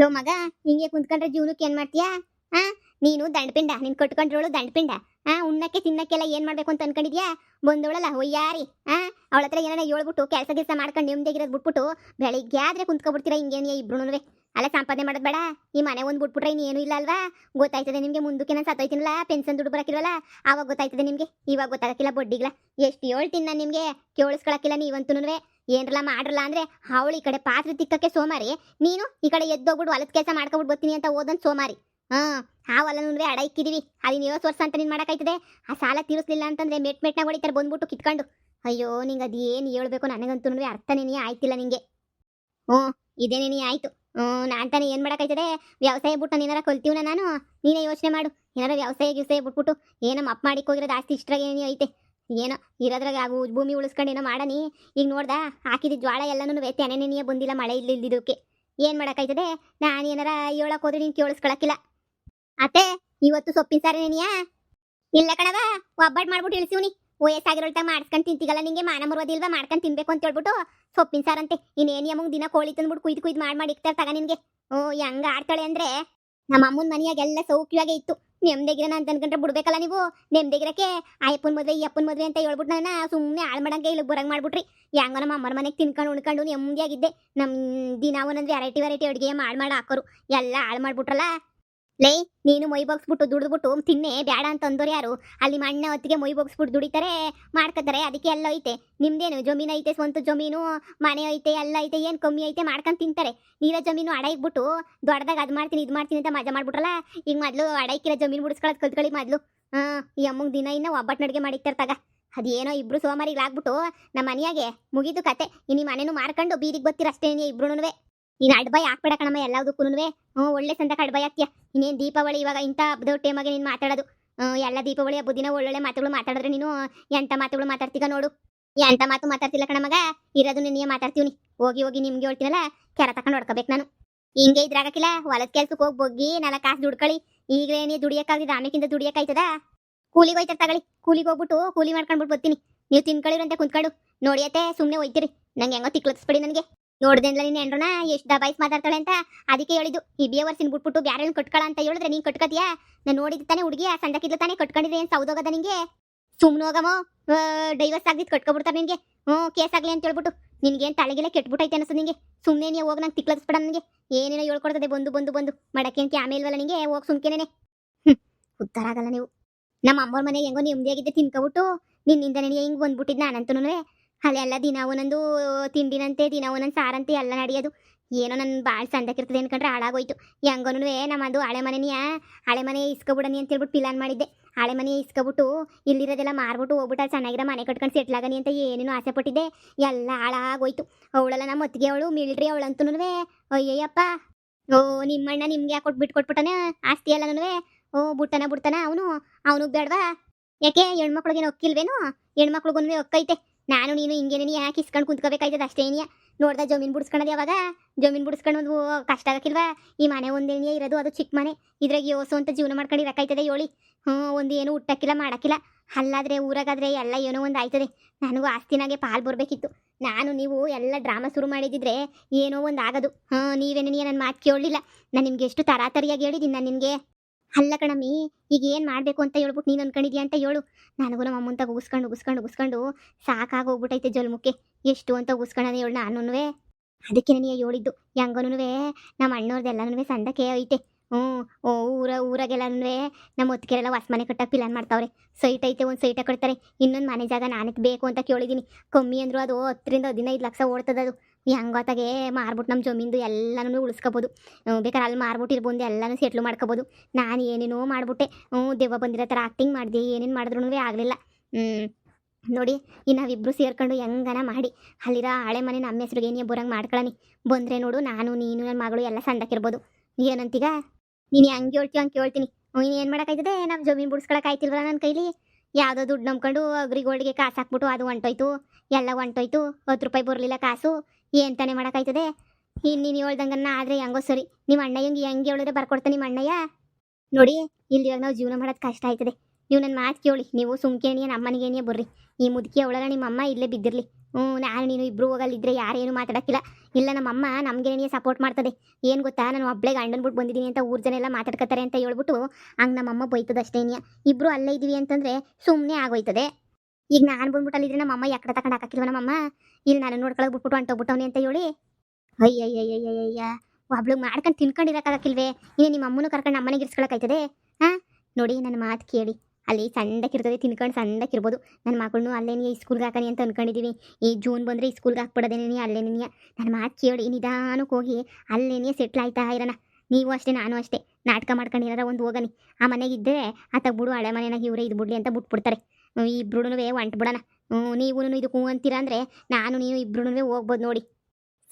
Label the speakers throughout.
Speaker 1: Low ಮಗ, ಹಿಂಗೆ ಕುಂತ್ಕೊಂಡ್ರೆ ಜೀವನಕ್ಕೆ ಏನ್ ಮಾಡ್ತೀಯಾ? ಆ, ನೀನು ದಂಡಪಿಂಡ, ನಿನ್ ಕಟ್ಕೊಂಡಿರೋಳು ದಂಡಪಿಂಡ. ಆ, ಉಣ್ಣಕ್ಕೆ ತಿನ್ನಕ್ಕೆಲ್ಲ ಏನ್ ಮಾಡ್ಬೇಕು ಅಂತ ಅನ್ಕೊಂಡಿದ್ಯಾ? ಬಂದವಳಲ್ಲ ಒಯ್ಯಾರಿ. ಆ, ಅವಳ ಹತ್ರ ಏನಾರ ಹೇಳ್ಬಿಟ್ಟು ಕೆಲಸ ಕೆಲಸ ಮಾಡ್ಕೊಂಡು ನೆಮ್ಮದಿಗಿರೋದು ಬಿಟ್ಬಿಟ್ಟು ಬೆಳಿಗ್ಗೆ ಆದ್ರೆ ಕುಂತ್ಕೊಬಿಡ್ತೀರಾ ಹಿಂಗೇನಿಯ ಇಬ್ರುನುವೆ ಅಲ್ಲ, ಸಂಪಾದನೆ ಮಾಡೋದು ಬೇಡ. ಈ ಮನೆ ಒಂದ್ ಬಿಟ್ಬಿಟ್ರೆ ಇನ್ನೇನು ಇಲ್ಲ ಅಲ್ವಾ? ಗೊತ್ತಾಯ್ತದೆ ನಿಮ್ಗೆ, ಮುಂದಕ್ಕೆ ನಾನು ಸತ್ತೋಯ್ತೀನಲ್ಲ ಪೆನ್ಷನ್ ದುಡ್ಡು ಬರಕಿರಲ್ಲ? ಆವಾಗ ಗೊತ್ತಾಯ್ತದೆ ನಿಮ್ಗೆ? ಇವಾಗ ಗೊತ್ತಾಗಕ್ಕಿಲ್ಲ ಬೊಡ್ಡಿಗ್ಲ. ಎಷ್ಟು ಹೇಳ್ತೀನಿ ನಾನು ನಿಮ್ಗೆ? ಕೇಳಿಸ್ಕೊಳಕ್ಕಿಲ್ಲ ನೀವಂತೂನುವೆ. ಏನ್ರಲ್ಲ ಮಾಡ್ರಲ್ಲ ಅಂದ್ರೆ ಅವಳು ಈ ಕಡೆ ಪಾತ್ರೆ ತಿಕ್ಕಕ್ಕೆ ಸೋಮಾರಿ. ನೀನು ಈ ಕಡೆ ಎದ್ದೋಗ್ಬಿಟ್ಟು ಹೊಲದ ಕೆಲಸ ಮಾಡ್ಕೊಬಿಟ್ಟು ಬರ್ತೀನಿ ಅಂತ ಓದನ್ ಸೋಮಾರಿ. ಹಾ, ಆ ಹೊಲನುವೆ ಅಡ ಇಕ್ಕಿದೀವಿ. ಅಲ್ಲಿ ಏಳು ವರ್ಷ ಅಂತ ನೀನ್ ಮಾಡಕ್ಕಾಯ್ತದೆ. ಆ ಸಾಲ ತೀರಿಸ್ಲಿಲ್ಲ ಅಂತಂದ್ರೆ ಮೆಟ್ ಮೆಟ್ನಾಗ ಹೊಡಿತಾರೆ ಬಂದ್ಬಿಟ್ಟು ಕಿತ್ಕೊಂಡು. ಅಯ್ಯೋ, ನಿಂಗೆ ಅದೇನು ಹೇಳ್ಬೇಕು? ನನಗಂತೂ ಆಯ್ತಿಲ್ಲ ನಿಂಗೆ. ಹ್ಞೂ, ಇದೇನೇ ಆಯ್ತು. ಹ್ಞೂ, ನಾನು ಏನು ಮಾಡೋಕ್ಕಾಯ್ತದೆ? ವ್ಯವಸಾಯ ಬಿಟ್ಟು ನಾನು ಏನಾರ ಕಲ್ತೀವನ ನಾನು? ನೀನೇ ಯೋಚನೆ ಮಾಡು. ಏನಾರ ವ್ಯವಸಾಯ, ಗಿವಸಾಯ ಬಿಟ್ಬಿಟ್ಟು ಏನಮ್ಮ ಅಪ್ ಮಾಡಿಕೋಗಿರೋದು ಆಸ್ತಿ ಇಷ್ಟ್ರಾಗ ಏನೇ ಐತೆ. ಏನೋ ಇರೋದ್ರಾಗ ಆಗು, ಭೂಮಿ ಉಳಿಸ್ಕೊಂಡು ಏನೋ ಮಾಡನಿ ಈಗ ನೋಡ್ದ, ಹಾಕಿದ ಜ್ವಾಳ ಎಲ್ಲನೂ ತೆನೆ ನೆನೆಯೇ ಬಂದಿಲ್ಲ ಮಳೆ ಇಲ್ಲ ಇಲ್ದಿದ್ದಕ್ಕೆ ಏನು ಮಾಡೋಕ್ಕಾಯ್ತದೆ? ನಾನು ಏನಾರ ಹೇಳಕ್ ಹೋದ್ರೆ ನೀನು ಕೇಳಿಸ್ಕೊಳಕ್ಕಿಲ್ಲ. ಅತ್ತೆ, ಇವತ್ತು ಸೊಪ್ಪಿನ ಸಾರು ನೆನೆಯಾ? ಇಲ್ಲ ಕಣವ ಒಬ್ಬಟ್ಟು ಮಾಡ್ಬಿಟ್ಟು ಇಳಿಸಿವ್ನಿ. ವಯಸ್ಸಾಗಿರೋಳ್ತ ಮಾಡ್ಸ್ಕೊಂಡು ತಿಂತಿಗಲ್ಲ ನಿಂಗೆ, ಮಾನ ಮರೋದಿಲ್ವಾ ಮಾಡ್ಕೊಂಡು ತಿನ್ಬೇಕು ಅಂತ ಹೇಳ್ಬಿಟ್ಟು ಸೊಪ್ಪಿನ ಸಾರಂತೆ. ಇನ್ನೇನು ಯಮಗ್ ದಿನ ಕೋಳಿ ತಂದ್ಬಿಟ್ಟು ಕುಯ್ದು ಕುಯ್ದು ಮಾಡಿ ಮಾಡಿ ಇಕ್ತಾರೆ ತಗ ನಿನ್ಗೆ. ಓ, ಹೆಂಗ ಆಡ್ತಾಳೆ ಅಂದ್ರೆ? ನಮ್ಮ ಅಮ್ಮನ ಮನೆಯಾಗೆಲ್ಲ ಸೌಖ್ಯವಾಗೇ ಇತ್ತು. ನೆಮ್ಮದಿಗಿರೋಣ ಅಂತ ಅನ್ಕೊಂಡ್ರೆ ಬಿಡ್ಬೇಕಲ್ಲ ನೀವು? ನೆಮ್ಮದಿಗಿರಕ್ಕೆ ಆ ಅಪ್ಪನ ಮದುವೆ ಈ ಅಪ್ಪನ ಮದ್ವೆ ಅಂತ ಹೇಳ್ಬಿಟ್ಟು ನನ್ನ ಸುಮ್ಮನೆ ಹಾಳು ಮಾಡಂಗೆ ಇಲ್ಲಿ ಬರಂಗೆ ಮಾಡ್ಬಿಟ್ರಿ. ಹೆಂಗೋ ನಮ್ಮ ಅಮ್ಮರ ಮನೆಗೆ ತಿನ್ಕೊಂಡು ಉಣ್ಕೊಂಡು ನೆಮ್ಮದಿಯಾಗಿದ್ದೆ ನಮ್ಮ ದಿನ ಒಂದೊಂದು ವೆರೈಟಿ ವೆರೈಟಿ ಅಡುಗೆ ಮಾಡಿ ಮಾಡಿ ಹಾಕೋರು. ಎಲ್ಲ ಹಾಳು ಮಾಡ್ಬಿಟ್ರಲ್ಲ? ಲೇ, ನೀನು ಮೊಯ್ ಬಗ್ಸ್ಬಿಟ್ಟು ದುಡಿದ್ಬಿಟ್ಟು ತಿನ್ನೆ ಬೇಡ ಅಂತ ಅಂದೋರು ಯಾರು? ಅಲ್ಲಿ ಮಣ್ಣ ಹೊತ್ತಿಗೆ ಮೊಯ್ ಬಗ್ಸ್ಬಿಟ್ಟು ದುಡಿತಾರೆ, ಮಾಡ್ಕೊತಾರೆ, ಅದಕ್ಕೆ ಎಲ್ಲ ಐತೆ. ನಿಮ್ದೇನು, ಜಮೀನು ಐತೆ, ಸ್ವಂತ ಜಮೀನು, ಮನೆ ಐತೆ, ಎಲ್ಲ ಐತೆ, ಏನು ಕಮ್ಮಿ ಐತೆ ಮಾಡ್ಕೊಂಡು ತಿಂತಾರೆ. ನೀರ ಜಮೀನು ಅಡ ಇಕ್ಬಿಟ್ಟು ದೊಡ್ಡದಾಗ ಅದು ಮಾಡ್ತೀನಿ, ಇದು ಮಾಡ್ತೀನಿ ಅಂತ ಮಜಾ ಮಾಡ್ಬಿಟ್ರಲ್ಲ? ಈಗ ಮೊದಲು ಅಡ ಇಕ್ಕಿರೋ ಜಮೀನು ಬಿಡಿಸ್ಕೊಳ್ಳೋದು ಕಲ್ತ್ಕೊಳ್ಳಿ ಮೊದಲು. ಈ ಅಮ್ಮಂಗೆ ದಿನ ಇನ್ನ ಒಬ್ಬಟ್ಟು ಅಡುಗೆ ಮಾಡಿಕ್ತಾರೆ ತಗ. ಅದೇನೋ ಇಬ್ರು ಸೋಮಾರಿಗಳಾಗ್ಬಿಟ್ಟು ನಮ್ಮ ಮನೆಯಾಗೆ ಮುಗಿದು ಕತೆ. ಇನ್ನು ಮನೇನು ಮಾರ್ಕೊಂಡು ಬೀದಿಗೆ ಬರ್ತೀರ ಅಷ್ಟೇ ಇಬ್ರುನುವೆ ನೀನು ಅಡ್ಬಾಯ್ ಹಾಕ್ಬೇಡ ಕಣಮ್ಮ ಎಲ್ಲದಕ್ಕೂ ಹ್ಞೂ, ಒಳ್ಳೆ ಸಂದ ಅಡ್ಬಾಯ್ ಹಾಕ್ತೀಯ. ಇನ್ನೇನು ದೀಪಾವಳಿ ಇವಾಗ ಇಂಥ ಹಬ್ಬದ ಟೈಮಾಗೆ ನೀನು ಮಾತಾಡೋದು. ಎಲ್ಲ ದೀಪಾವಳಿ ಹಬ್ಬದಿನ ಒಳ್ಳೊಳ್ಳೆ ಮಾತುಗಳು ಮಾತಾಡಿದ್ರೆ ನೀನು ಎಂಥ ಮಾತುಗಳು ಮಾತಾಡ್ತೀಗ ನೋಡು. ಎಂಥ ಮಾತು ಮಾತಾಡ್ತಿಲ್ಲ ಕಣಮಗ ಇರೋದು ನಿನ್ನೆ ಮಾತಾಡ್ತೀವಿ ಹೋಗಿ ಹೋಗಿ ನಿಮ್ಗೆ ಹೇಳ್ತೀನಲ್ಲ, ಕೆರ ತಕೊಂಡು ಹೊಡ್ಕೋಬೇಕು ನಾನು. ಹಿಂಗೆ ಇದ್ರಾಗಕ್ಕಿಲ್ಲ ಹೊಲದ ಕೆಲ್ಸಕ್ಕೆ ಹೋಗಿ ಬೊಗ್ಗಿ ನಾಲ್ಕು ಕಾಸು ದುಡ್ಕೊಳ್ಳಿ ಈಗಲೇ ನೀ ದುಡಿಯಕ್ಕಾಗಿದ್ದು ಆಮೇಕಿಂದ ದುಡಿಯಕ್ಕಾಯ್ತದ? ಕೂಲಿಗೆ ಹೋಯ್ತಾರೆ ತಗೊಳ್ಳಿ. ಕೂಲಿಗೆ ಹೋಗ್ಬಿಟ್ಟು ಕೂಲಿ ಮಾಡ್ಕೊಂಡ್ಬಿಟ್ಟು ಬರ್ತೀನಿ. ನೀವು ತಿನ್ಕೊಳ್ಳಿರಂತೆ ಕುಂತ್ಕೊಂಡು. ನೋಡಿಯತ್ತೆ ಸುಮ್ಮನೆ ಹೋಯ್ತೀರಿ ನಂಗೆ ಹೆಂಗೋ ತಿಕ್ಲತ್ಸ್ಬಿಡಿ ನನಗೆ. ನೋಡ್ದೇನ್ಲ ನೀನು ಎಂಡ್ರನ ಎಷ್ಟು ದಬಾಯಿಸ್ ಮಾತಾಡ್ತಾಳೆ ಅಂತ ಅದಕ್ಕೆ ಹೇಳಿದ್ದು. ಈ ಬಿ ವರ್ಷನ್ ಬಿಟ್ಬಿಟ್ಟು ಬ್ಯಾರೆ ಕಟ್ಕೊಳ ಅಂತ ಹೇಳಿದ್ರೆ ನೀನು ಕಟ್ಕತಿಯಾ? ನಾನು ನೋಡಿದ ತಾನೆ ಹುಡುಗಿ, ಆ ಸಂದಕ್ಕಿದ್ಲು ತಾನೇ ಕಟ್ಕೊಂಡಿದ್ರೆ ಏನ್ ಸೌದೋಗದ ನಿಂಗೆ? ಸುಮ್ಮನೆ ಹೋಗಮೋ ಡೈವರ್ಸ್ ಆಗಿದ್ದು ಕಟ್ಕೊಬಿಡ್ತಾರೆ ನಿನಗೆ ಹ್ಞೂ, ಕೇಸ್ ಆಗಲಿ ಅಂತ ಹೇಳ್ಬಿಟ್ಟು ನಿನ್ಗೇನ್ ತಲೆಗೆಲ್ಲ ಕೆಟ್ಬಿಟ್ಟೈತೆ ಅನಿಸು ನಿಂಗೆ? ಸುಮ್ಮನೆ ನೀವು ಹೋಗಿ ನಂಗೆ ತಿಕ್ಲಸ್ಬಿಡ ನನಗೆ ಏನೇನೋ ಹೇಳ್ಕೊಡ್ತದೆ, ಬಂದು ಬಂದು ಬಂದು. ಮಾಡಕ್ಕೆ ಅಂತ ಆಮೇಲ್ವಲ್ಲ ನಿಂಗೆ? ಹೋಗಿ ಸುಮ್ಕೆನೇನೆ. ಹ್ಞೂ ಉತ್ತರ ಆಗಲ್ಲ ನೀವು. ನಮ್ಮ ಅಮ್ಮವ್ರ ಮನೆ ಹೆಂಗೋ ನೆಮ್ಮದಿಯಾಗಿದ್ದೆ ತಿನ್ಕೊಬಿಟ್ಟು ನಿನ್ನಿಂದ ನನಗೆ ಹಿಂಗೆ ಬಂದ್ಬಿಟ್ಟಿದ್ದು ನಾನಂತೂ ಅಲ್ಲೆಲ್ಲ ದಿನ ಒಂದೊಂದು ತಿಂಡಿನಂತೆ, ದಿನ ಒಂದೊಂದು ಸಾರಂತೆ ಎಲ್ಲ ನಡೆಯೋದು. ಏನೋ ನನ್ನ ಭಾಳ ಸಂದಕ್ಕಿರ್ತದೆ ಅನ್ಕೊಂಡ್ರೆ ಹಾಳಾಗೋಯ್ತು. ಹೆಂಗೋನು ನಮ್ಮದು ಹಳೆ ಮನೆಯ ಹಳೆ ಮನೆ ಇಸ್ಕೊಬಿಡನಿ ಅಂತ ಹೇಳ್ಬಿಟ್ಟು ಪ್ಲಾನ್ ಮಾಡಿದ್ದೆ. ಹಳೆ ಮನೆ ಇಸ್ಕೊಬಿಟ್ಟು ಇಲ್ಲಿರೋದೆಲ್ಲ ಮಾರ್ಬಿಟ್ಟು ಹೋಗ್ಬಿಟ್ಟು ಅಲ್ಲಿ ಚೆನ್ನಾಗಿರೋ ಮನೆ ಕಟ್ಕೊಂಡು ಸೆಟ್ಲಾಗನಿ ಅಂತ ಏನೇನು ಆಸೆ ಪಟ್ಟಿದ್ದೆ. ಎಲ್ಲ ಹಾಳಾಗೋಯ್ತು. ಅವಳೆಲ್ಲ ನಮ್ಮ ಒತ್ತಿಗೆ ಅವಳು ಮಿಲ್ರಿ ಅವಳಂತೂ ಅಯ್ಯಯ್ಯಪ್ಪ. ಓ, ನಿಮ್ಮಣ್ಣ ನಿಮ್ಗೆ ಯಾಕೆ ಕೊಟ್ಟು ಬಿಟ್ಟು ಕೊಟ್ಬಿಟ್ಟನೆ? ಆಸ್ತಿ ನನಗೆ ಓ, ಬುಟ್ಟನ ಬಿಡ್ತಾನ ಅವನು. ಅವನು ಬೇಡವಾ? ಯಾಕೆ, ಹೆಣ್ಮಕ್ಳಿಗೇನು ಒಕ್ಕಿಲ್ವೇನು? ಹೆಣ್ಮಕ್ಳಿಗೂ ಒಕ್ಕೈತೆ. ನಾನು ನೀನು ಹಿಂಗೇನೆ ಯಾಕೆ ಇಸ್ಕೊಂಡು ಕುಂತ್ಕೋಬೇಕಾಯ್ತದ? ಅಷ್ಟೇನಿಯ ನೋಡ್ದ ಜಮೀನು ಬಿಡಿಸ್ಕೊಳೋದು ಯಾವಾಗ? ಜಮೀನು ಬಿಡಿಸ್ಕೊಂಡು ಕಷ್ಟ ಆಗಕ್ಕಿಲ್ವಾ ಈ ಮನೆ ಒಂದೇನಿಯ ಇರೋದು ಅದು ಚಿಕ್ಕ ಮನೆ. ಇದ್ರಾಗ ಯೋಸು ಅಂತ ಜೀವನ ಮಾಡ್ಕೊಂಡು ಇರೋಕ್ಕಾಯ್ತದೆ ಹೇಳಿ ಹ್ಞೂ, ಒಂದು ಏನು ಹುಟ್ಟಕ್ಕಿಲ್ಲ, ಮಾಡಕ್ಕಿಲ್ಲ. ಅಲ್ಲಾದರೆ, ಊರಾಗಾದರೆ ಎಲ್ಲ ಏನೋ ಒಂದು ಆಯ್ತದೆ. ನನಗೂ ಆಸ್ತಿನಾಗೆ ಪಾಲ್ ಬರಬೇಕಿತ್ತು. ನಾನು, ನೀವು ಎಲ್ಲ ಡ್ರಾಮಾ ಶುರು ಮಾಡಿದಿದ್ರೆ ಏನೋ ಒಂದು ಆಗೋದು. ಹಾಂ ನೀವೇನೇ ನನ್ನ ಮಾತು ಕೇಳಲಿಲ್ಲ. ನಾನು ನಿಮ್ಗೆ ಎಷ್ಟು ತರಾತರಿಯಾಗಿ ಹೇಳಿದ್ದೀನಿ ನಾನು ನಿನಗೆ. ಅಲ್ಲ ಕಣಮ್ಮಿ, ಈಗ ಏನು ಮಾಡಬೇಕು ಅಂತ ಹೇಳ್ಬಿಟ್ಟು ನೀನು ಅನ್ಕೊಂಡಿದ್ಯಾ ಅಂತ ಹೇಳು. ನನಗೂ ನಮ್ಮ ಅಮ್ಮಂತ ಉಗಿಸ್ಕೊಂಡು ಉಗಿಸ್ಕೊಂಡು ಉಗಿಸ್ಕೊಂಡು ಸಾಕಾಗೋಗ್ಬಿಟ್ಟೈತೆ ಜಲ್ಮುಕ್ಕೆ. ಎಷ್ಟು ಅಂತ ಉಗಿಸ್ಕೊಳ್ಳೋದು ಹೇಳು ನಾನು ಅದಕ್ಕೆ ನನಗೆ ಹೇಳಿದ್ದು ಹೆಂಗನೂ ನಮ್ಮ ಅಣ್ಣವ್ರದ್ದೆಲ್ಲನೂ ಸಂದಕ್ಕೆ ಐತೆ. ಹ್ಞೂ ಓ ಊರ ಊರಾಗೆಲ್ಲನೂ ನಮ್ಮ ಒತ್ತಿಗೆರೆಲ್ಲ ಹೊಸ ಮನೆ ಕಟ್ಟಕ್ಕೆ ಪ್ಲಾನ್ ಮಾಡ್ತಾವ್ರೆ. ಸೈಟ್ ಐತೆ, ಒಂದು ಸೈಟ ಕಟ್ತಾರೆ. ಇನ್ನೊಂದು ಮನೆ ಜಾಗ ನಾನಕ್ಕೆ ಬೇಕು ಅಂತ ಕೇಳಿದ್ದೀನಿ ಕಮ್ಮಿ ಅಂದ್ರು ಅದು ಹತ್ತರಿಂದ ಹದಿನೈದು ಲಕ್ಷ ಓಡ್ತದದು. ಹೆಂಗೊತ್ತಾಗೆ ಮಾರ್ಬಿಟ್ಟು ನಮ್ಮ ಜಮೀನ್ದು ಎಲ್ಲನೂ ಉಳಿಸ್ಕೋಬೋದು. ಬೇಕಾದ್ರೆ ಅಲ್ಲಿ ಮಾರ್ಬಿಟ್ಟು ಇರ್ಬೋದು ಬಂದು ಎಲ್ಲನೂ ಸೆಟ್ಲು ಮಾಡ್ಕೋಬೋದು. ನಾನು ಏನೇನೋ ಮಾಡಿಬಿಟ್ಟೆ. ಹ್ಞೂ ದೆವ್ವ ಬಂದಿರೋ ಥರ ಆ್ಯಕ್ಟಿಂಗ್ ಮಾಡಿದೆ. ಏನೇನು ಮಾಡಿದ್ರು ಆಗಲಿಲ್ಲ. ನೋಡಿ ಈ ನಾವಿಬ್ಬರು ಸೇರ್ಕೊಂಡು ಹೆಂಗನ ಮಾಡಿ. ಅಲ್ಲಿರೋ ಹಳೆ ಮನೆ ನಮ್ಮ ಹೆಸ್ರಿಗೆ ಏನೇ ಬರಂಗೆ ಮಾಡ್ಕೊಳ್ಳಿ ಬಂದರೆ ನೋಡು, ನಾನು, ನೀನು ನನ್ನ ಮಗಳು ಎಲ್ಲ ಸಂದಕ್ಕಿರ್ಬೋದು. ಏನಂತೀಗ? ನೀನು ಹೆಂಗೆ ಹೇಳ್ತೀವಿ ಹಂಗೆ ಕೇಳ್ತೀನಿ. ನೀನು ಏನು ಮಾಡೋಕ್ಕಾಯ್ತದೆ? ನಮ್ಮ ಜಮೀನು ಬಿಡಿಸ್ಕೊಳಕ್ಕೆ ಆಯ್ತಿಲ್ವಲ್ಲ ನನ್ನ ಕೈಲಿ ಯಾವುದೋ ದುಡ್ಡು ನಂಬ್ಕೊಂಡು ಅಗ್ರಿಗೋಲ್ಡ್ಗೆ ಕಾಸು ಹಾಕ್ಬಿಟ್ಟು ಅದು ಹೊಂಟೋಯ್ತು. ಎಲ್ಲ ಹೊಂಟೋಯ್ತು. ಹತ್ತು ರೂಪಾಯಿ ಬರಲಿಲ್ಲ ಕಾಸು. ಏನು ತಾನೇ ಮಾಡೋಕ್ಕಾಯ್ತದೆ? ಇನ್ನು ನೀನು ಹೇಳ್ದಂಗನ್ನ ಆದರೆ ಹೆಂಗೋ ಸರಿ. ನಿಮ್ಮ ಅಣ್ಣ ಹೆಂಗೆ ಹೇಳಿದ್ರೆ ಬರ್ಕೊಡ್ತಾನೆ ನಿಮ್ಮ ಅಣ್ಣಯ್ಯ? ನೋಡಿ ಇಲ್ಲಿ ಇವಾಗ ನಾವು ಜೀವನ ಮಾಡೋದು ಕಷ್ಟ ಆಯ್ತದೆ. ನೀವು ನನ್ನ ಮಾತು ಕೇಳಿ. ನೀವು ಸುಮ್ಕೇಣಿಯ ನಮ್ಮನಿಗೇನಿಯ ಬರ್ರಿ. ಈ ಮುದುಕಿ ಒಳಗ ನಿಮ್ಮಮ್ಮ ಇಲ್ಲೇ ಬಿದ್ದಿರಲಿ. ಹ್ಞೂ ನಾನು ನೀನು ಇಬ್ರು ಹೋಗಲ್ಲಿದ್ದರೆ ಯಾರೇನು ಮಾತಾಡಕ್ಕಿಲ್ಲ. ಇಲ್ಲ ನಮ್ಮಮ್ಮ ನಮಗೇನೇ ಸಪೋರ್ಟ್ ಮಾಡ್ತದೆ. ಏನು ಗೊತ್ತಾ, ನಾನು ಒಬ್ಳೆ ಗಂಡನ್ ಬಿಟ್ಟು ಬಂದಿದ್ದೀನಿ ಅಂತ ಊರ್ ಜನ ಎಲ್ಲ ಮಾತಾಡ್ಕತ್ತಾರೆ ಅಂತ ಹೇಳ್ಬಿಟ್ಟು ಹಂಗೆ ನಮ್ಮಮ್ಮ ಬೈತದಷ್ಟೇನಿಯ ಇಬ್ಬರು ಇಬ್ರು ಅಲ್ಲೇ ಇದೀವಿ ಅಂತಂದ್ರೆ ಸುಮ್ಮನೆ ಆಗೋಯ್ತದೆ. ಈಗ ನಾನು ಬಂದ್ಬಿಟ್ಟು ಅಲ್ಲಿದ್ರೆ ನಮ್ಮಮ್ಮ ಯಾಕಡೆ ತಗೊಂಡು ಹಾಕಿಲ್ವ ನಮ್ಮಮ್ಮ? ಇಲ್ಲಿ ನಾನು ನೋಡ್ಕೊಳಕ್ ಬಿಟ್ಬಿಟ್ಟು ಹೊಂಟೋಗ್ಬಿಟ್ಟವನಿ ಅಂತ ಹೇಳಿ. ಅಯ್ಯಯ್ಯಯ್ಯಯ್ಯಯ್ಯ ಒಬ್ಳು ಮಾಡ್ಕೊಂಡು ತಿನ್ಕೊಂಡಿರಕ್ಕಾಗಕ್ಕಿಲ್ವೇ ಇನ್ನು ನಿಮ್ಮ ಅಮ್ಮನೂ ಕರ್ಕೊಂಡು ನಮ್ಮನೆಗೆ ಆಯ್ತದೆ? ಹಾಂ ನೋಡಿ ನನ್ನ ಮಾತು ಕೇಳಿ. ಅಲ್ಲಿ ಸಣ್ಣಕ್ಕಿರ್ತದೆ ತಿನ್ಕೊಂಡು ಸಣ್ಣಕ್ಕಿರ್ಬೋದು ನನ್ನ ಮಗಳನ್ನೂ ಅಲ್ಲೇನೇ ಸ್ಕೂಲ್ಗೆ ಹಾಕನಿ ಅಂತ ಅನ್ಕೊಂಡಿದ್ದೀವಿ ಈ ಜೂನ್ ಬಂದರೆ ಈ ಸ್ಕೂಲ್ಗೆ ಅಲ್ಲೇ ಅಲ್ಲೇನೇ ನನ್ನ ಮಾತು ಕೇಳಿ ನಿಧಾನಕ್ಕೆ ಹೋಗಿ ಅಲ್ಲೇನೇ ಸೆಟ್ಲ್ ಆಯ್ತಾ ಇರೋಣ. ನೀವು ಅಷ್ಟೇ, ನಾನು ಅಷ್ಟೇ. ನಾಟಕ ಮಾಡ್ಕೊಂಡಿರೋ ಒಂದು ಹೋಗನಿ ಆ ಮನೆಗಿದ್ದರೆ ಆತ ಬಿಡು, ಹಳೆ ಮನೆಯಾಗ ಇವರೇ ಇದು ಬಿಡ್ಲಿ ಅಂತ ಬಿಟ್ಬಿಡ್ತಾರೆ. ಇಬ್ರು ಹೊಂಟು ಬಿಡೋಣ. ನೀವು ಇದಕ್ಕೆ ಹೂ ಅಂತೀರ ಅಂದರೆ ನಾನು ನೀನು ಇಬ್ರುನುವೇ ಹೋಗ್ಬೋದು ನೋಡಿ.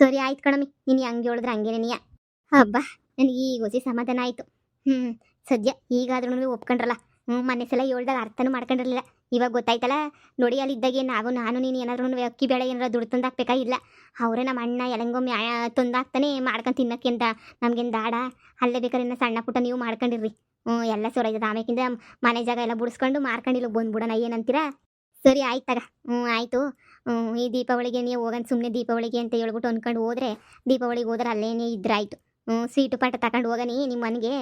Speaker 1: ಸರಿ ಆಯ್ತು ಕಣಮಿ ನೀನು ಹಂಗೆ ಹೇಳಿದ್ರೆ ಹಂಗೇನೆ ನೀಯ. ಹಬ್ಬ, ನನಗೆ ಈಗ ಹೊಸಿ ಸಮಾಧಾನ ಆಯಿತು. ಹ್ಞೂ ಸದ್ಯ ಈಗಾದ್ರೂ ಒಪ್ಕೊಂಡ್ರಲ್ಲ. ಹ್ಞೂ ಮನೆ ಸಲ ಹೇಳ್ದಾಗ ಅರ್ಥನೂ ಮಾಡ್ಕೊಂಡಿರಲಿಲ್ಲ. ಇವಾಗ ಗೊತ್ತಾಯ್ತಲ್ಲ, ನೋಡಿ ಅಲ್ಲಿದ್ದಾಗೆ ನಾವು ನಾನು ನೀನು ಏನಾದ್ರೂ ಅಕ್ಕಿ ಬೇಳೆ ಏನಾರ ದುಡ್ಡು ತಂದಾಕ್ಬೇಕಾ ಇಲ್ಲ? ಅವರೇ ನಮ್ಮ ಅಣ್ಣ ಎಲಂಗೊಮ್ಮೆ ತಂದಾಕ್ತಾನೆ ಮಾಡ್ಕೊಂಡು ತಿನ್ನಕ್ಕೆ ಅಂತ ನಮ್ಗೇನು ದಾಡ ಅಲ್ಲೇ ಬೇಕಾದ್ರೆ ಸಣ್ಣ ಪುಟ್ಟ ನೀವು ಮಾಡ್ಕೊಂಡಿರ್ರಿ. ಹ್ಞೂ, ಎಲ್ಲ ಸೊರೈತದ. ಆಮೇಕಿಂದ ಮನೆ ಜಾಗ ಎಲ್ಲ ಬುಡಿಸ್ಕೊಂಡು ಮಾರ್ಕೊಂಡಿಲ್ಲ ಬಂದ್ಬಿಡೋಣ, ಏನಂತೀರಾ? ಸರಿ ಆಯ್ತಾಗ ತಗ. ಹ್ಞೂ, ಆಯಿತು. ಹ್ಞೂ, ಈ ದೀಪಾವಳಿಗೆ ನೀವು ಹೋಗನ್ ಸುಮ್ಮನೆ ದೀಪಾವಳಿಗೆ ಅಂತ ಹೇಳ್ಬಿಟ್ಟು ಅಂದ್ಕೊಂಡು ಹೋದ್ರೆ, ದೀಪಾವಳಿಗೆ ಹೋದ್ರೆ ಅಲ್ಲೇನೇ ಇದ್ರಾಯ್ತು. ಹ್ಞೂ, ಸ್ವೀಟು ಪಾಟ ತಗೊಂಡು ಹೋಗನಿ ನಿಮ್ಮ ಮನೆಗೆ.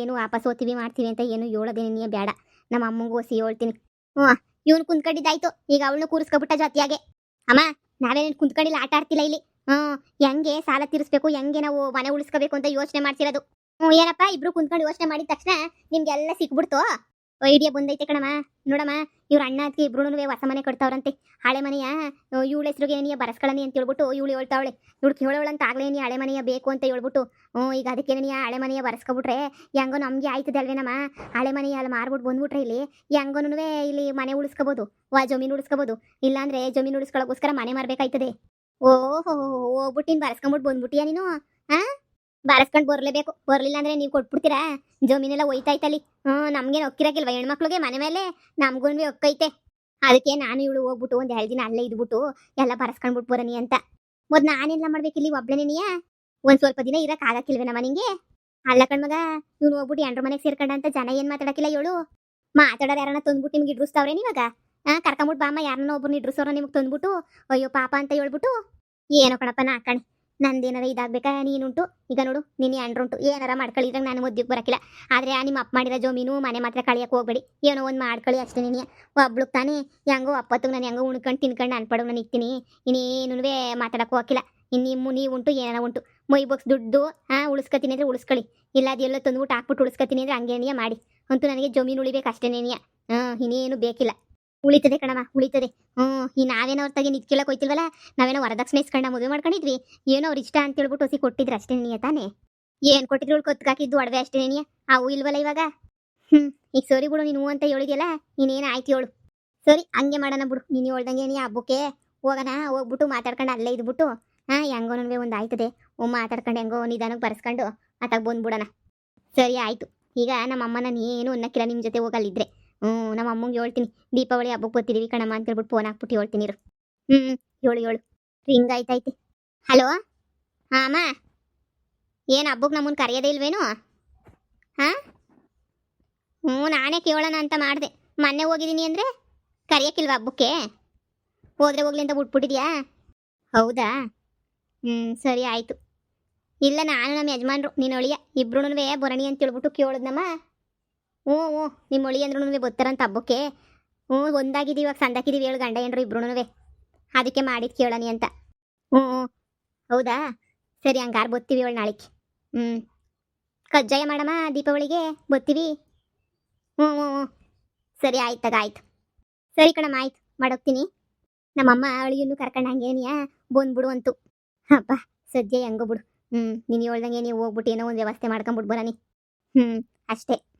Speaker 1: ಏನು ವಾಪಸ್ ಓದ್ತೀವಿ, ಮಾಡ್ತೀವಿ ಅಂತ ಏನು ಹೇಳೋದೇ ನೀ ಬೇಡ ನಮ್ಮ ಅಮ್ಮಂಗೂ ಓಸಿ ಹೇಳ್ತೀನಿ. ಹ್ಞೂ, ಇವ್ನು ಕುಂತ್ಕೊಂಡಿದ್ದಾಯ್ತು. ಈಗ ಅವಳನ್ನು ಕೂರಿಸ್ಕೊಬಿಟ್ಟ ಜೊತೆಯಾಗೆ ಅಮ್ಮ ನಾವೇನು ಕುಂತ್ಕೊಂಡಿಲ್ಲ, ಆಟ ಆಡ್ತಿಲ್ಲ ಇಲ್ಲಿ? ಹ್ಞೂ, ಹೆಂಗೆ ಸಾಲ ತೀರಿಸ್ಬೇಕು, ಹೆಂಗೆ ನಾವು ಮನೆ ಉಳಿಸ್ಕೋಬೇಕು ಅಂತ ಯೋಚನೆ ಮಾಡ್ತಿರೋದು? ಏನಪ್ಪ, ಇಬ್ರು ಕುಂತ್ಕೊಂಡು ಯೋಚನೆ ಮಾಡಿದ ತಕ್ಷಣ ನಿಮ್ಗೆಲ್ಲ ಸಿಕ್ಬಿಡ್ತು? ಐಡಿಯಾ ಬಂದೈತೆ ಕಣಮ್ಮ. ನೋಡಮ್ಮ, ಇವ್ರ ಅಣ್ಣ ಅದಕ್ಕೆ ಇಬ್ರು ಹೊಸ ಮನೆ ಕಟ್ತಾವ್ರಂತೆ. ಹಳೆ ಮನೆಯ? ಇವಳ ಹೆಸ್ರಿಗೆ ಏನಿಯ ಬರಸ್ಕೊಳ್ಳಿ ಅಂತ ಹೇಳ್ಬಿಟ್ಟು ಇವಳು ಹೇಳ್ತಾವಳೆ. ಇವಳು ಕೇಳೋಳಂತ ಆಗ್ಲೇ ನೀ ಹಳೆ ಮನೆಯ ಬೇಕು ಅಂತ ಹೇಳ್ಬಿಟ್ಟು, ಹ್ಞೂ, ಈಗ ಅದಕ್ಕೆ ನೀ ಹಳೆ ಮನೆಯ ಬರಸ್ಕೊಬಿಟ್ರೆ ಹೆಂಗೋ ನಮಗೆ ಆಯ್ತದೆ ಅಲ್ವೇನಮ್ಮ? ಹಳೆ ಮನೆಯ ಅಲ್ಲಿ ಮಾರ್ಬಿಟ್ಟು ಬಂದ್ಬಿಟ್ರೆ ಇಲ್ಲಿ ಹೆಂಗೋನು ಇಲ್ಲಿ ಮನೆ ಉಳಿಸ್ಕೋಬೋದು, ವಾ, ಜಮೀನು ಉಳಿಸ್ಕೋಬೋದು. ಇಲ್ಲಾಂದ್ರೆ ಜಮೀನು ಉಳಿಸ್ಕೊಳ್ಳೋಕ್ಕೋಸ್ಕರ ಮನೆ ಮಾರ್ಬೇಕಾಯ್ತದೆ. ಓಹೋ ಹೋಗ್ಬಿಟ್ಟು ನೀನು ಬರಸ್ಕೊಂಬಿಟ್ಟು ಬಂದ್ಬಿಟ್ಟಿಯಾ ನೀನು? ಹಾಂ ಬಾರಿಸ್ಕೊಂಡು ಬರ್ಲೇಬೇಕು. ಬರ್ಲಿಲ್ಲ ಅಂದ್ರೆ ನೀವು ಕೊಟ್ಬಿಡ್ತೀರಾ? ಜಮೀನೆಲ್ಲ ಒಯ್ತಾಯ್ತಲ್ಲಿ ಹ್ಞೂ ನಮ್ಗೇನು ಒಕ್ಕಿರಕ್ಕಿಲ್ವ ಹೆಣ್ಮಕ್ಳಿಗೆ? ಮನೆ ಮೇಲೆ ನಮ್ಗೂ ಒಕ್ಕೈತೆ. ಅದಕ್ಕೆ ನಾನು ಇವಳು ಹೋಗ್ಬಿಟ್ಟು ಒಂದು ಎರಡು ದಿನ ಅಲ್ಲೇ ಇದ್ಬಿಟ್ಟು ಎಲ್ಲ ಬರಸ್ಕೊಂಡ್ಬಿಟ್ಟು ಬರನಿ ಅಂತ. ಮೊದ್ ನಾನೆಲ್ಲ ಮಾಡ್ಬೇಕು ಇಲ್ಲಿ ಒಬ್ಳನೇ ನೀಯ? ಒಂದ್ ಸ್ವಲ್ಪ ದಿನ ಇರಕ್ ಆಗಕ್ಕಿಲ್ವೇ ನಮ್ಮ ನಿಂಗೆ? ಅಲ್ಲ ಕಣ್ಮಗ ಇವ್ನು ಹೋಗ್ಬಿಟ್ಟು ಎಂಟ್ರ ಮನೆಗೆ ಸೇರ್ಕೊಂಡಂತ ಜನ ಏನ್ ಮಾತಾಡಕ್ಕಿಲ್ಲ ಇವಳು? ಮಾತಾಡೋರು ಯಾರನ್ನ ತಂದ್ಬಿಟ್ಟು ನಿಮ್ಗೆ ಇಡ್ರಿಸ್ತಾವ್ರೆ ನೀವಾಗ ಆ ಕರ್ಕೊಂಬಿಟ್ಟು ಬಾಮ್ಮ, ಯಾರನ್ನ ಒಬ್ರು ಇಡ್ರಿಸೋರ ನಿಮ್ಗೆ ತಂದ್ಬಿಟ್ಟು, ಅಯ್ಯೋ ಪಾಪ ಅಂತ ಹೇಳ್ಬಿಟ್ಟು? ಏನೋ ಕಣಪ್ಪ ನಾಕಣಿ ನಂದೇನಾರ ಇದಾಗ್ಬೇಕಾ? ನೀನುಂಟು? ಈಗ ನೋಡು ನೀನು ಉಂಟು ಏನಾರ ಮಾಡ್ಕೊಳ್ಳಿದ್ರಾಗ ನಾನು ಮುದ್ದಿಗೆ ಬರಕಿಲ್ಲ. ಆದರೆ ನಿಮ್ಮ ಅಪ್ಪ ಮಾಡಿರೋ ಜಮೀನು ಮನೆ ಮಾತ್ರ ಕಳಿಯಕ್ಕೆ ಹೋಗ್ಬೇಡಿ. ಏನೋ ಒಂದು ಮಾಡ್ಕೊಳ್ಳಿ ಅಷ್ಟೇ ನೀನು. ಒಬ್ಳು ತಾನೇ ಹೆಂಗೋ ಅಪ್ಪತ್ತು ನಾನು ಹೆಂಗೋ ಉಣ್ಕೊಂಡು ತಿನ್ಕೊಂಡು ಅನ್ಪಡು ನಾನು ಇಕ್ತೀನಿ ಇನ್ನೇನು ಮಾತಾಡಕ್ಕೆ ಹೋಗಿಲ್ಲ ಇನ್ನು ನಿಮ್ಮ ನೀವು ಉಂಟು ಏನಾರ ಉಂಟು. ಮೈ ಬಾಕ್ಸ್ ದುಡ್ಡು ಹಾಂ ಉಳಿಸ್ಕೊತೀನಿ ಅಂದರೆ ಉಳಿಸ್ಕೊಳ್ಳಿ ಇಲ್ಲ ಅದೆಲ್ಲ ತಂದ್ಬಿಟ್ಟು ಹಾಕ್ಬಿಟ್ಟು ಉಳಿಸ್ಕೊತೀನಿ ಅಂದರೆ ಹಂಗೇನಿಯ ಮಾಡಿ. ಅಂತೂ ನನಗೆ ಜಮೀನು ಉಳಿಬೇಕು ಅಷ್ಟೇನೇನಿಯ ಹಾಂ ಇನ್ನೇನು ಬೇಕಿಲ್ಲ. ಉಳಿತದೆ ಕಣವ ಉಳಿತದೆ. ಹ್ಞೂ, ಈ ನಾವೇನೋ ಅವ್ರ ತಗೆ ನಿತ್ಕೆಳಕ್ಕೆ ಹೋಯ್ತಿಲ್ವಲ್ಲ, ನಾವೇನೋ ವರದಕ್ಷಿಣೆ ಇಸ್ಕೊಂಡ ಮದುವೆ ಮಾಡ್ಕೊಂಡಿದ್ವಿ. ಏನೋ ಅವ್ರು ಇಷ್ಟ ಅಂತ ಹೇಳ್ಬಿಟ್ಟು ಹೊಸಿ ಕೊಟ್ಟಿದ್ರು ಅಷ್ಟೇ ನೀಯ ತಾನೇ? ಏನು ಕೊಟ್ಟಿದ್ರು ಕೊತ್ಕಾಕಿದ್ದು ಒಡವೆ ಅಷ್ಟೇ ನೀ ಅವು ಇಲ್ವಲ್ಲ ಇವಾಗ? ಹ್ಞೂ, ಈಗ ಸರಿ ಬಿಡು, ನೀನು ಅಂತ ಹೇಳಿದ್ಯಲ್ಲ, ನೀನೇನು ಆಯ್ತು ಹೇಳು. ಸರಿ, ಹಂಗೆ ಮಾಡೋಣ ಬಿಡು, ನೀನು ಹೇಳ್ದಂಗೆ ನೀ ಹಬ್ಬಕ್ಕೆ ಹೋಗೋಣ, ಹೋಗ್ಬಿಟ್ಟು ಮಾತಾಡ್ಕೊಂಡು ಅಲ್ಲೇ ಇದ್ಬಿಟ್ಟು, ಹಾಂ, ಹೆಂಗೋ ನನಗೆ ಒಂದು ಆಯ್ತದೆ. ಓ ಮಾತಾಡ್ಕೊಂಡು ಹೆಂಗೋ ನಿಧಾನಕ್ಕೆ ಬರ್ಸ್ಕೊಂಡು ಆತಾಗ ಬಂದ್ಬಿಡೋಣ. ಸರಿ, ಆಯಿತು. ಈಗ ನಮ್ಮ ನೀನು ಅನ್ನಕ್ಕಿಲ್ಲ ನಿಮ್ಮ ಜೊತೆ ಹೋಗಲ್ಲಿದ್ರೆ. ಹ್ಞೂ ನಮ್ಮ ಅಮ್ಮಂಗೆ ಹೇಳ್ತೀನಿ. ದೀಪಾವಳಿ ಹಬ್ಬಕ್ಕೆ ಹೋಗ್ತಿದೀವಿ ಕಣಮ್ಮ ಅಂತ ಹೇಳ್ಬಿಟ್ಟು ಫೋನ್ ಹಾಕ್ಬಿಟ್ಟು ಹೇಳ್ತೀನಿ ಇರು. ಹ್ಞೂ ಹೇಳು ಹೇಳು. Ring hello? ಹಾಂ, ಅಮ್ಮ? ಏನು ಹಬ್ಬಕ್ಕೆ ನಮ್ಮನ್ನು ಕರೆಯೋದೇ ಇಲ್ವೇನು? ಹಾಂ? ಹ್ಞೂ, ನಾನೇ ಕೇಳೋಣ ಅಂತ ಮಾಡಿದೆ. ಮೊನ್ನೆ ಹೋಗಿದ್ದೀನಿ ಅಂದರೆ ಕರೆಯೋಕ್ಕಿಲ್ವ ಹಬ್ಬಕ್ಕೆ? ಹೋದ್ರೆ ಹೋಗ್ಲಿ ಅಂತ ಬಿಟ್ಬಿಟ್ಟಿದ್ಯಾ ಹೌದಾ? ಹ್ಞೂ ಸರಿ, ಆಯಿತು. ಇಲ್ಲ, ನಾನು ನಮ್ಮ ಯಜಮಾನ್ರು, ನೀನು ಅಳಿಯ. ಇಬ್ರು ಬರಣಿ ಅಂತ ಹೇಳ್ಬಿಟ್ಟು ಕೇಳಿದ್ನಮ್ಮ. ಹ್ಞೂ ಹ್ಞೂ. ನಿಮ್ಮ ಒಳಿ ಅಂದ್ರೂ ಗೊತ್ತಾರಂತ ಹಬ್ಬಕ್ಕೆ. ಹ್ಞೂ, ಒಂದಾಗಿದ್ದೀವಿ, ಇವಾಗ ಸಂದಾಕಿದ್ದೀವಿ ಹೇಳು ಗಂಡ ಏನ್ರು ಇಬ್ರುನುವೆ ಅದಕ್ಕೆ ಮಾಡಿದ್ ಕೇಳನಿ ಅಂತ. ಹ್ಞೂ ಹ್ಞೂ. ಹೌದಾ? ಸರಿ, ಹಂಗಾರು ಬತ್ತೀವಿ ಅವಳು ನಾಳೆಗೆ ಹ್ಞೂ. ಕಜ್ಜಾಯ ಮಾಡಮ್ಮ ದೀಪಾವಳಿಗೆ? ಬತ್ತೀವಿ? ಹ್ಞೂ ಹ್ಞೂ ಹ್ಞೂ. ಸರಿ ಆಯ್ತಾಗ ಆಯ್ತು. ಸರಿ ಕಣಮ್ಮ, ಆಯ್ತು. ಮಾಡೋಗ್ತೀನಿ. ನಮ್ಮಮ್ಮ ಅಳಿಯನ್ನು ಕರ್ಕೊಂಡು ಹಂಗೇನಿಯಾ ಬಂದ್ಬಿಡು ಅಂತೂ. ಹಬ್ಬ, ಸದ್ಯ ಹೆಂಗೋ ಬಿಡು. ಹ್ಞೂ, ನೀನು ಹೇಳ್ದಂಗೆ ನೀವು ಹೋಗ್ಬಿಟ್ಟು ಏನೋ ಒಂದು ವ್ಯವಸ್ಥೆ ಮಾಡ್ಕೊಂಬಿಟ್ಟು ಬರೋನಿ ಹ್ಞೂ, ಅಷ್ಟೇ.